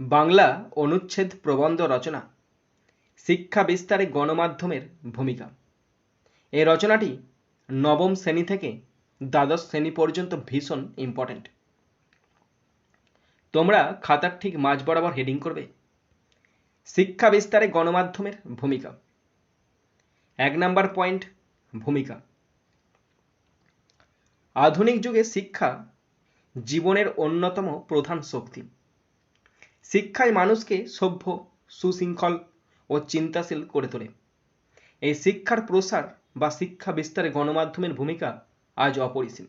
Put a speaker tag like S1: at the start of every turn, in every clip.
S1: বাংলা অনুচ্ছেদ প্রবন্ধ রচনা। শিক্ষা বিস্তারে গণমাধ্যমের ভূমিকা। এই রচনাটি নবম শ্রেণি থেকে দ্বাদশ শ্রেণি পর্যন্ত ভীষণ ইম্পর্ট্যান্ট তোমরা খাতার ঠিক মাঝ বরাবর হেডিং করবে। শিক্ষা বিস্তারে গণমাধ্যমের ভূমিকা। এক নাম্বার পয়েন্ট ভূমিকা। আধুনিক যুগে শিক্ষা জীবনের অন্যতম প্রধান শক্তি। শিক্ষায় মানুষকে সভ্য, সুশৃঙ্খল ও চিন্তাশীল করে তোলে। এই শিক্ষার প্রসার বা শিক্ষা বিস্তারে গণমাধ্যমের ভূমিকা আজ অপরিসীম।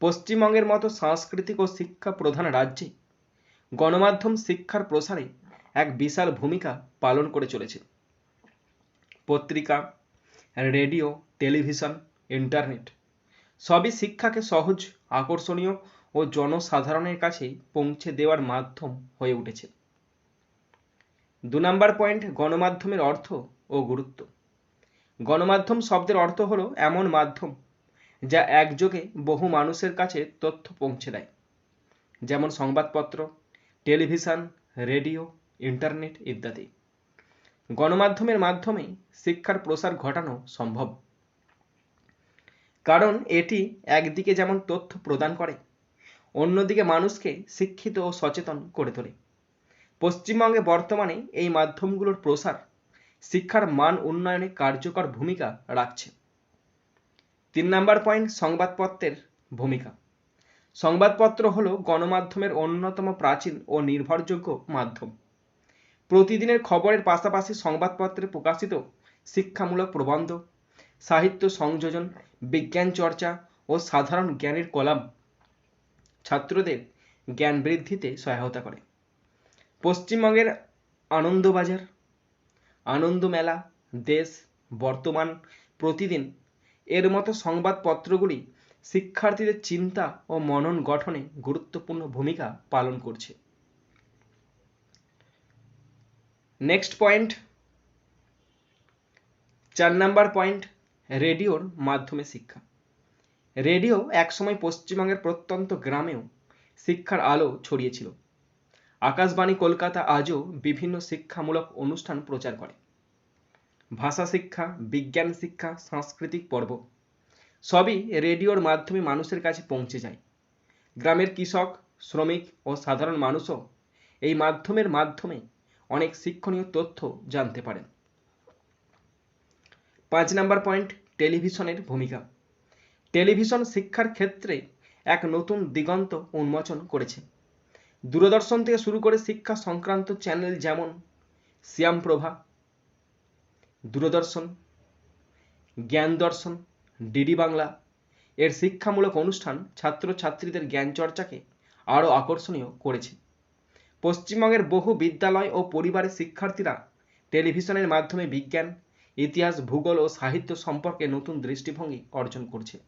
S1: পশ্চিমবঙ্গের মতো সাংস্কৃতিক ও শিক্ষা প্রধান রাজ্যে গণমাধ্যম শিক্ষার প্রসারে এক বিশাল ভূমিকা পালন করে চলেছে। পত্রিকা, রেডিও, টেলিভিশন, ইন্টারনেট সবই শিক্ষাকে সহজ, আকর্ষণীয় ও জনসাধারণের কাছে পৌঁছে দেওয়ার মাধ্যম হয়ে উঠেছে। দু নম্বর পয়েন্ট, গণমাধ্যমের অর্থ ও গুরুত্ব। গণমাধ্যম শব্দের অর্থ হলো এমন মাধ্যম যা একযোগে বহু মানুষের কাছে তথ্য পৌঁছে দেয়। যেমন সংবাদপত্র, টেলিভিশন, রেডিও, ইন্টারনেট ইত্যাদি। গণমাধ্যমের মাধ্যমে শিক্ষার প্রসার ঘটানো সম্ভব। কারণ এটি একদিকে যেমন তথ্য প্রদান করে অন্যদিকে মানুষকে শিক্ষিত ও সচেতন করে তোলে। পশ্চিমবঙ্গে বর্তমানে এই মাধ্যমগুলোর প্রসার শিক্ষার মান উন্নয়নে কার্যকর ভূমিকা রাখছে। তিন নাম্বার পয়েন্ট, সংবাদপত্রের ভূমিকা। সংবাদপত্র হল গণমাধ্যমের অন্যতম প্রাচীন ও নির্ভরযোগ্য মাধ্যম। প্রতিদিনের খবরের পাশাপাশি সংবাদপত্রে প্রকাশিত শিক্ষামূলক প্রবন্ধ, সাহিত্য সংযোজন, বিজ্ঞান চর্চা ও সাধারণ জ্ঞানের কলাম ছাত্রদের জ্ঞান বৃদ্ধিতে সহায়তা করে। পশ্চিমবঙ্গের আনন্দবাজার আনন্দ মেলা দেশ, বর্তমান, প্রতিদিন এর মতো সংবাদপত্রগুলি শিক্ষার্থীদের চিন্তা ও মনন গঠনে গুরুত্বপূর্ণ ভূমিকা পালন করছে। নেক্সট পয়েন্ট চার নাম্বার পয়েন্ট রেডিওর মাধ্যমে শিক্ষা। রেডিও একসময় পশ্চিমবঙ্গের প্রত্যন্ত গ্রামেও শিক্ষার আলো ছড়িয়েছিল। আকাশবাণী কলকাতা আজও বিভিন্ন শিক্ষামূলক অনুষ্ঠান প্রচার করে। ভাষা শিক্ষা, বিজ্ঞান শিক্ষা, সাংস্কৃতিক পর্ব, সবই রেডিওর মাধ্যমে মানুষের কাছে পৌঁছে যায়। গ্রামের কৃষক, শ্রমিক ও সাধারণ মানুষও এই মাধ্যমের মাধ্যমে অনেক শিক্ষণীয় তথ্য জানতে পারেন। পাঁচ নাম্বার পয়েন্ট, টেলিভিশনের ভূমিকা। টেলিভিশন শিক্ষার ক্ষেত্রে এক নতুন দিগন্ত উন্মোচন করেছে। দূরদর্শন থেকে শুরু করে শিক্ষা সংক্রান্ত চ্যানেল যেমন শ্যামপ্রভা দূরদর্শন, জ্ঞান দর্শন, ডিডি বাংলা এর শিক্ষামূলক অনুষ্ঠান ছাত্রছাত্রীদের জ্ঞান চর্চাকে আরও আকর্ষণীয় করেছে। পশ্চিমবঙ্গের বহু বিদ্যালয় ও পরিবারের শিক্ষার্থীরা টেলিভিশনের মাধ্যমে বিজ্ঞান, ইতিহাস, ভূগোল ও সাহিত্য সম্পর্কে নতুন দৃষ্টিভঙ্গি অর্জন করছে।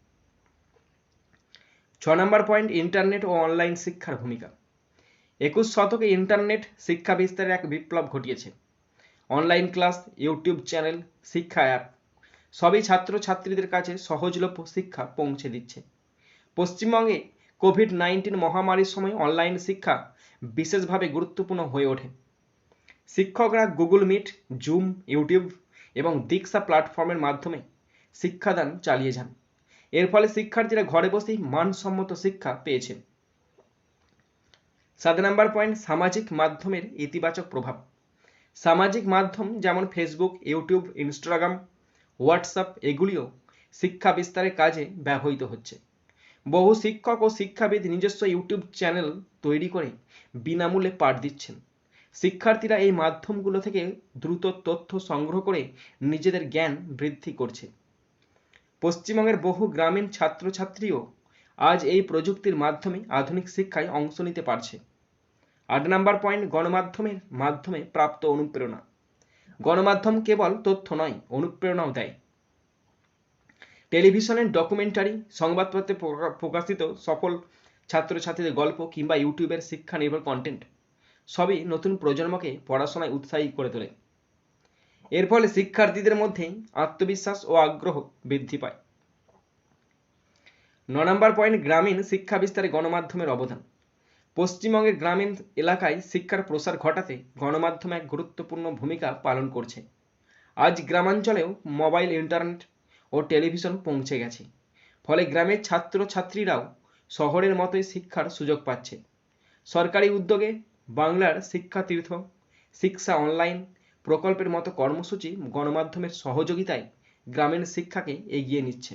S1: ছ নম্বর পয়েন্ট, ইন্টারনেট ও অনলাইন শিক্ষার ভূমিকা। একুশ শতকে ইন্টারনেট শিক্ষা বিস্তারে এক বিপ্লব ঘটিয়েছে। অনলাইন ক্লাস, ইউটিউব চ্যানেল, শিক্ষা অ্যাপ, সবই ছাত্রছাত্রীদের কাছে সহজলভ্য শিক্ষা পৌঁছে দিচ্ছে। পশ্চিমবঙ্গে কোভিড নাইন্টিন মহামারীর সময় অনলাইন শিক্ষা বিশেষভাবে গুরুত্বপূর্ণ হয়ে ওঠে। শিক্ষকরা গুগল মিট, জুম, ইউটিউব এবং দীক্ষা প্ল্যাটফর্মের মাধ্যমে শিক্ষাদান চালিয়ে যান। এর ফলে শিক্ষার্থীরা ঘরে বসেই মানসম্মত শিক্ষা পেয়েছেন সাত নাম্বার পয়েন্ট সামাজিক মাধ্যমের ইতিবাচক প্রভাব। সামাজিক মাধ্যম যেমন ফেসবুক ইউটিউব ইনস্টাগ্রাম হোয়াটসঅ্যাপ এগুলিও শিক্ষা বিস্তারের কাজে ব্যবহৃত হচ্ছে। বহু শিক্ষক ও শিক্ষাবিদ নিজস্ব ইউটিউব চ্যানেল তৈরি করে বিনামূল্যে পাঠ দিচ্ছেন। শিক্ষার্থীরা এই মাধ্যমগুলো থেকে দ্রুত তথ্য সংগ্রহ করে নিজেদের জ্ঞান বৃদ্ধি করছে। পশ্চিমবঙ্গের বহু গ্রামীণ ছাত্রছাত্রীও আজ এই প্রযুক্তির মাধ্যমে আধুনিক শিক্ষায় অংশ নিতে পারছে। আট নাম্বার পয়েন্ট, গণমাধ্যমের মাধ্যমে প্রাপ্ত অনুপ্রেরণা। গণমাধ্যম কেবল তথ্য নয়, অনুপ্রেরণাও দেয়। টেলিভিশনের ডকুমেন্টারি, সংবাদপত্রে প্রকাশিত সফল ছাত্রছাত্রীদের গল্প কিংবা ইউটিউবের শিক্ষা নির্ভর কন্টেন্ট সবই নতুন প্রজন্মকে পড়াশোনায় উৎসাহী করে তোলে। এর ফলে শিক্ষার্থীদের মধ্যে আত্মবিশ্বাস ও আগ্রহ বৃদ্ধি পায়। ন নম্বর পয়েন্ট, গ্রামীণ শিক্ষা বিস্তারে গণমাধ্যমের অবদান। পশ্চিমবঙ্গের গ্রামীণ এলাকায় শিক্ষার প্রসার ঘটাতে গণমাধ্যম এক গুরুত্বপূর্ণ ভূমিকা পালন করছে। আজ গ্রামাঞ্চলেও মোবাইল, ইন্টারনেট ও টেলিভিশন পৌঁছে গেছে। ফলে গ্রামের ছাত্র ছাত্রীরাও শহরের মতোই শিক্ষার সুযোগ পাচ্ছে। সরকারি উদ্যোগে বাংলার শিক্ষা তীর্থ শিক্ষা অনলাইন প্রকল্পের মতো কর্মসূচি গণমাধ্যমের সহযোগিতায় গ্রামীণ শিক্ষাকে এগিয়ে নিচ্ছে।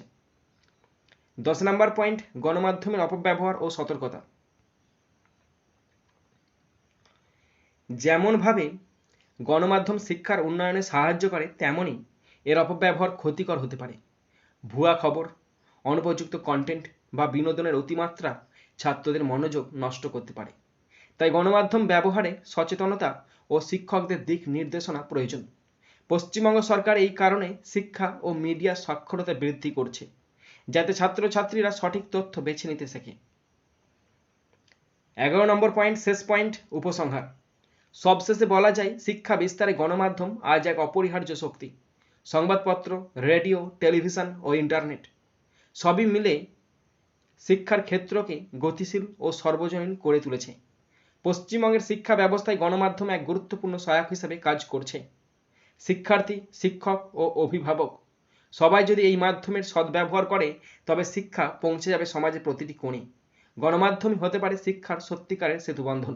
S1: দশ নম্বর পয়েন্ট, গণমাধ্যমের অপব্যবহার ও সতর্কতা। যেমনভাবে গণমাধ্যম শিক্ষার উন্নয়নে সাহায্য করে তেমনই এর অপব্যবহার ক্ষতিকর হতে পারে। ভুয়া খবর, অনুপযুক্ত কন্টেন্ট বা বিনোদনের অতিমাত্রা ছাত্রদের মনোযোগ নষ্ট করতে পারে। তাই গণমাধ্যম ব্যবহারে সচেতনতা ও শিক্ষকদের দিক নির্দেশনা প্রয়োজন। পশ্চিমবঙ্গ সরকার এই কারণে শিক্ষা ও মিডিয়া সাক্ষরতা বৃদ্ধি করছে, যাতে ছাত্রছাত্রীরা সঠিক তথ্য বেছে নিতে শেখে। এগারো নম্বর পয়েন্ট, শেষ পয়েন্ট, উপসংহার। সবশেষে বলা যায়, শিক্ষা বিস্তারে গণমাধ্যম আজ এক অপরিহার্য শক্তি। সংবাদপত্র, রেডিও, টেলিভিশন ও ইন্টারনেট সবই মিলে শিক্ষার ক্ষেত্রকে গতিশীল ও সর্বজনীন করে তুলেছে। পশ্চিমবঙ্গের শিক্ষা ব্যবস্থায় গণমাধ্যম এক গুরুত্বপূর্ণ সহায়ক হিসেবে কাজ করছে। শিক্ষার্থী, শিক্ষক ও অভিভাবক সবাই যদি এই মাধ্যমের সদ্ব্যবহার করে, তবে শিক্ষা পৌঁছে যাবে সমাজের প্রতিটি কোণে। গণমাধ্যমই হতে পারে শিক্ষার সত্যিকারের সেতুবন্ধন।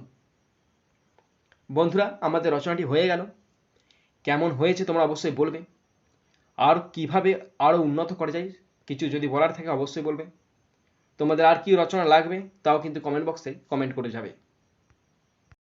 S1: বন্ধুরা, আমাদের রচনাটি হয়ে গেল। কেমন হয়েছে তোমরা অবশ্যই বলবে। আর কীভাবে আরও উন্নত করা যায়, কিছু যদি বলার থাকে অবশ্যই বলবে। তোমাদের আর কি রচনা লাগবে, তাও কিন্তু কমেন্ট বক্সে কমেন্ট করে যাবে।